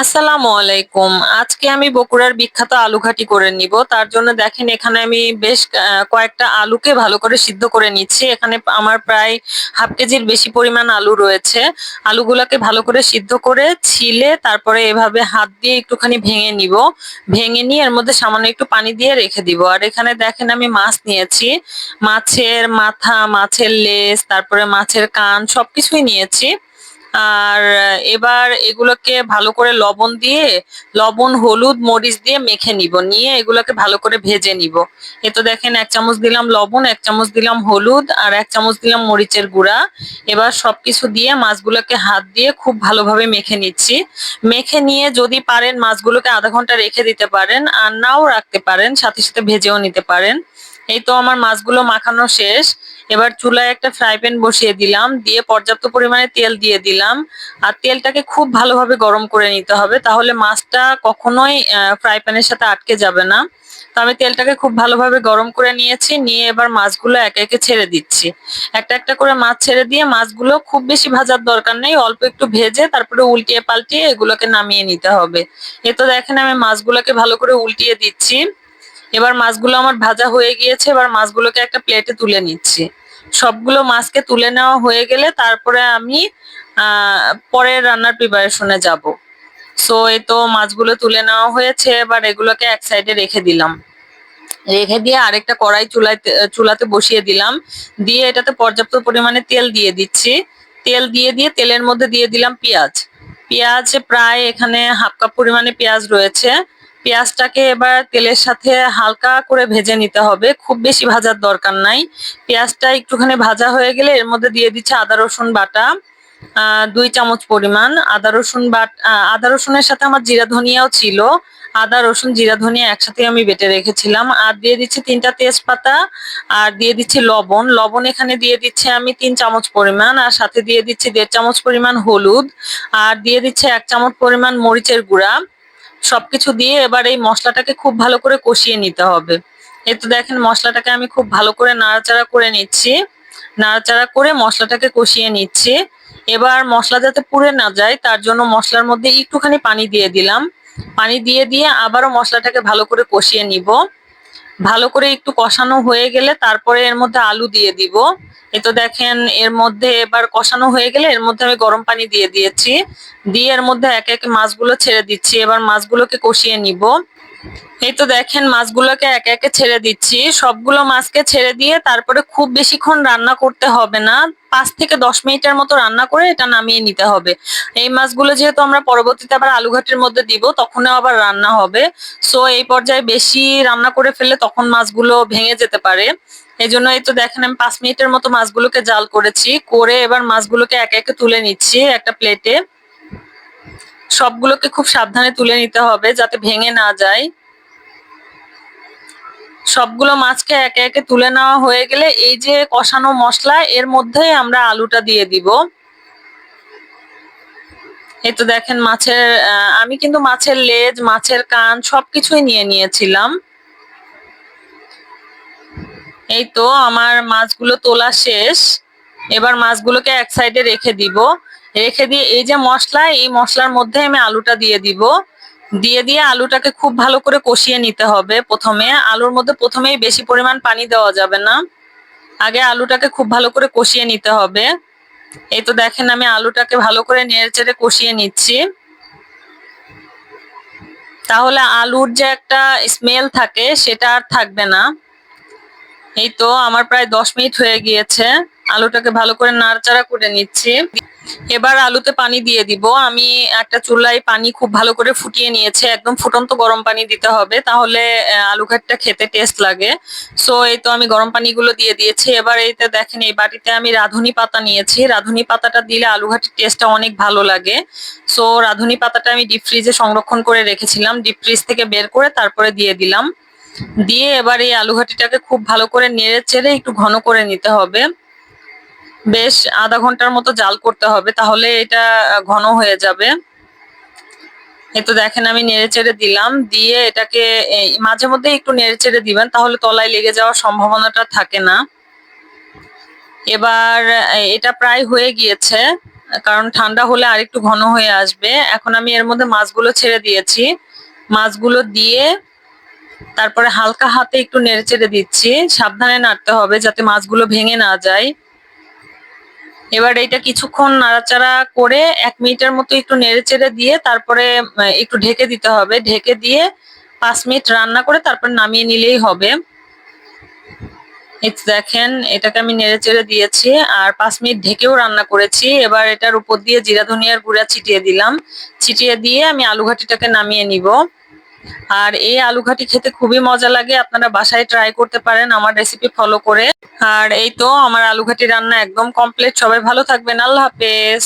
আসসালামু আলাইকুম। আজকে আমি বকুড়ার বিখ্যাত আলু ঘাটি করে নিব। তার জন্য দেখেন, এখানে আমি বেশ কয়েকটা আলুকে ভালো করে সিদ্ধ করে নিচ্ছি। এখানে আমার প্রায় হাফ কেজির বেশি পরিমাণ আলু রয়েছে। আলুগুলোকে ভালো করে সিদ্ধ করে ছিলে তারপরে এভাবে হাত দিয়ে একটুখানি ভেঙে নিব। ভেঙে নিয়ে এর মধ্যে সামান্য একটু পানি দিয়ে রেখে দিব। আর এখানে দেখেন, আমি মাছ নিয়েছি। মাছের মাথা, মাছের লেজ, তারপরে মাছের কান সবকিছুই নিয়েছি। আর এবার এগুলোকে ভালো করে লবণ দিয়ে, লবণ, হলুদ, মরিচ দিয়ে মেখে নিব। নিয়ে এগুলোকে ভালো করে ভেজে নিব। এ তো দেখেন, এক চামচ দিলাম লবণ, এক চামচ দিলাম হলুদ আর এক চামচ দিলাম মরিচের গুঁড়া। এবার সবকিছু দিয়ে মাছগুলোকে হাত দিয়ে খুব ভালোভাবে মেখে নিচ্ছি। মেখে নিয়ে যদি পারেন মাছগুলোকে আধা ঘণ্টা রেখে দিতে পারেন আর নাও রাখতে পারেন, সাথে সাথে ভেজেও নিতে পারেন। এই তো আমার মাছগুলো মাখানো শেষ। এবার চুলায় একটা ফ্রাই প্যান বসিয়ে দিলাম, দিয়ে পর্যাপ্ত পরিমাণে তেল দিয়ে দিলাম। আর তেলটাকে খুব ভালোভাবে গরম করে নিতে হবে, তাহলে মাছটা কখনোই ফ্রাই প্যানের সাথে আটকে যাবে না। তো আমি তেলটাকে খুব ভালোভাবে গরম করে নিয়েছি, নিয়ে এবার মাছগুলো একে একে ছেড়ে দিচ্ছি। একটা একটা করে মাছ ছেড়ে দিয়ে মাছগুলো খুব বেশি ভাজার দরকার নেই, অল্প একটু ভেজে তারপরে উল্টিয়ে পাল্টিয়ে এগুলোকে নামিয়ে নিতে হবে। এ তো দেখেন আমি মাছগুলোকে ভালো করে উল্টিয়ে দিচ্ছি। এবার মাছগুলো আমার ভাজা হয়ে গিয়েছে, এবার মাছগুলোকে একটা প্লেটে তুলে নিচ্ছি। সবগুলো মাছকে তুলে নেওয়া হয়ে গেলে তারপরে আমি পরের রান্নার প্রিপারেশনে যাব। সো এই তো মাছগুলো তুলে নেওয়া হয়েছে, এবার এগুলোকে এক সাইডে রেখে দিলাম। রেখে দিয়ে আরেকটা কড়াই চুলাইতে, চুলাতে বসিয়ে দিলাম। দিয়ে এটাতে পর্যাপ্ত পরিমাণে তেল দিয়ে দিচ্ছি। তেল দিয়ে দিয়ে তেলের মধ্যে দিয়ে দিলাম পেঁয়াজ। পেঁয়াজ প্রায় এখানে হাফ কাপ পরিমাণে পেঁয়াজ রয়েছে। পেঁয়াজটাকে এবার তেলের সাথে হালকা করে ভেজে নিতে হবে। খুব বেশি ভাজার দরকার নাই। পেঁয়াজটা একটুখানি ভাজা হয়ে গেলে এর মধ্যে দিয়ে দিচ্ছে আদা, রসুন, বাটা দুই চামচ পরিমাণ। আদা, রসুন, বাট আদা, রসুনের সাথে আমার জিরা ধনিয়াও ছিল। আদা, রসুন, জিরা ধনিয়া একসাথে আমি বেটে রেখেছিলাম। আর দিয়ে দিচ্ছি তিনটা তেজপাতা আর দিয়ে দিচ্ছি লবণ। লবণ এখানে দিয়ে দিচ্ছি আমি তিন চামচ পরিমাণ আর সাথে দিয়ে দিচ্ছি দেড় চামচ পরিমাণ হলুদ। আর দিয়ে দিচ্ছে এক চামচ পরিমাণ মরিচের গুঁড়া। সবকিছু দিয়ে এবার এই মশলাটাকে খুব ভালো করে কষিয়ে নিতে হবে। এই তো দেখেন মশলাটাকে আমি খুব ভালো করে নাড়াচাড়া করে নিচ্ছি। নাড়াচাড়া করে মশলাটাকে কষিয়ে নিচ্ছি। এবার মশলা যাতে পুড়ে না যায়, তার জন্য মশলার মধ্যে একটুখানি পানি দিয়ে দিলাম। পানি দিয়ে দিয়ে আবারও মশলাটাকে ভালো করে কষিয়ে নিব। ভালো করে একটু কষানো হয়ে গেলে তারপরে এর মধ্যে আলু দিয়ে দিব। এ তো দেখেন, এর মধ্যে এবার কষানো হয়ে গেলে এর মধ্যে আমি গরম পানি দিয়ে দিয়েছি। দিয়ে এর মধ্যে একে একে মাছগুলো ছেড়ে দিচ্ছি। এবার মাছগুলোকে কষিয়ে নিব। এই তো দেখেন মাছগুলোকে একে একে ছেড়ে দিচ্ছি। সবগুলো মাছকে ছেড়ে দিয়ে তারপরে খুব বেশিক্ষণ রান্না করতে হবে না। পাঁচ থেকে দশ মিনিটের মতো রান্না করে এটা নামিয়ে নিতে হবে। এই মাছগুলো যেহেতু আমরা পরবর্তীতে আবার আলু ঘাটির মধ্যে দিব, তখনও আবার রান্না হবে। সো এই পর্যায়ে বেশি রান্না করে ফেললে তখন মাছগুলো ভেঙে যেতে পারে। এই জন্য এই তো দেখেন আমি পাঁচ মিনিটের মতো মাছগুলোকে জাল করেছি। করে এবার মাছগুলোকে একে একে তুলে নিচ্ছি একটা প্লেটে সবগুলোকে খুব সাবধানে তুলে নিতে হবে যাতে ভেঙে না যায়। সবগুলো মাছকে একে একে তুলে নেওয়া হয়ে গেলে এই যে কষানো মশলা, এর মধ্যেই আমরা আলুটা দিয়ে দিব। এই তো দেখেন মাছের আমি কিন্তু মাছের লেজ, মাছের কান সবকিছুই নিয়ে নিয়েছিলাম। এই তো আমার মাছগুলো তোলা শেষ। এবার মাছগুলোকে এক সাইডে রেখে দিব। রেখে দিয়ে এই যে মশলা, এই মশলার মধ্যে আমি আলুটা দিয়ে দিব। দিয়ে দিয়ে আলুটাকে খুব ভালো করে কষিয়ে নিতে হবে প্রথমে। আলুর মধ্যে প্রথমেই বেশি পরিমাণ পানি দেওয়া যাবে না। আগে আলুটাকে খুব ভালো করে কষিয়ে নিতে হবে। এই তো দেখেন আমি আলুটাকে ভালো করে নেড়ে চেড়ে কষিয়ে নিচ্ছি। তাহলে আলুর যে একটা স্মেল থাকে সেটা আর থাকবে না। এই তো আমার প্রায় দশ মিনিট হয়ে গিয়েছে। আলুটাকে ভালো করে নাড়াচাড়া করে নিচ্ছি। এবার আলুতে পানি দিয়ে দিব। আমি একটা চুলায় পানি খুব ভালো করে ফুটিয়ে নিয়েছি। একদম ফুটন্ত গরম পানি দিতে হবে, তাহলে আলু ঘাটটা খেতে টেস্ট লাগে। সো এই তো আমি গরম পানিগুলো দিয়ে দিয়েছি। এবার এইতে দেখেন, এই বাটিতে আমি রাঁধুনি পাতা নিয়েছি। রাঁধুনি পাতাটা দিলে আলু ঘাটির টেস্টটা অনেক ভালো লাগে। সো রাঁধুনি পাতাটা আমি ডিপ ফ্রিজে সংরক্ষণ করে রেখেছিলাম। ডিপ ফ্রিজ থেকে বের করে তারপরে দিয়ে দিলাম। দিয়ে এবার এই আলু ঘাটিটাকে খুব ভালো করে নেড়ে চেড়ে একটু ঘন করে নিতে হবে। বেশ আধা ঘণ্টার মতো জাল করতে হবে, তাহলে এটা ঘন হয়ে যাবে। তো দেখেন আমি নেড়ে চেড়ে দিলাম, দিয়ে এটাকে মাঝে মধ্যে একটু নেড়ে চেড়ে দিবেন, তাহলে তলায় লেগে যাওয়ার সম্ভাবনাটা থাকে না। এবার এটা প্রায় হয়ে গিয়েছে, কারণ ঠান্ডা হলে আরেকটু ঘন হয়ে আসবে। এখন আমি এর মধ্যে মাছগুলো ছেড়ে দিয়েছি। মাছগুলো দিয়ে তারপরে হালকা হাতে একটু নেড়ে চেড়ে দিচ্ছি। সাবধানে নাড়তে হবে যাতে মাছগুলো ভেঙে না যায়। এবার এটা কিছুক্ষণ নাড়াচাড়া করে এক মিনিটের মতো একটু নেড়ে চেড়ে দিয়ে তারপরে একটু ঢেকে দিতে হবে। ঢেকে দিয়ে পাঁচ মিনিট রান্না করে তারপর নামিয়ে নিলেই হবে। দেখেন, এটাকে আমি নেড়ে চেড়ে দিয়েছি আর পাঁচ মিনিট ঢেকেও রান্না করেছি। এবার এটার উপর দিয়ে জিরা ধনিয়ার গুঁড়া ছিটিয়ে দিলাম। ছিটিয়ে দিয়ে আমি আলু ঘাটিটাকে নামিয়ে নিব। আর এই আলু ঘাটি খেতে খুবই মজা লাগে, আপনারা বাসায় ট্রাই করতে পারেন, আমার রেসিপি ফলো করে। আর এই তো, আমার আলু ঘাটি রান্না একদম কমপ্লিট সবাই ভালো থাকবেন, আল্লাহ হাফেজ।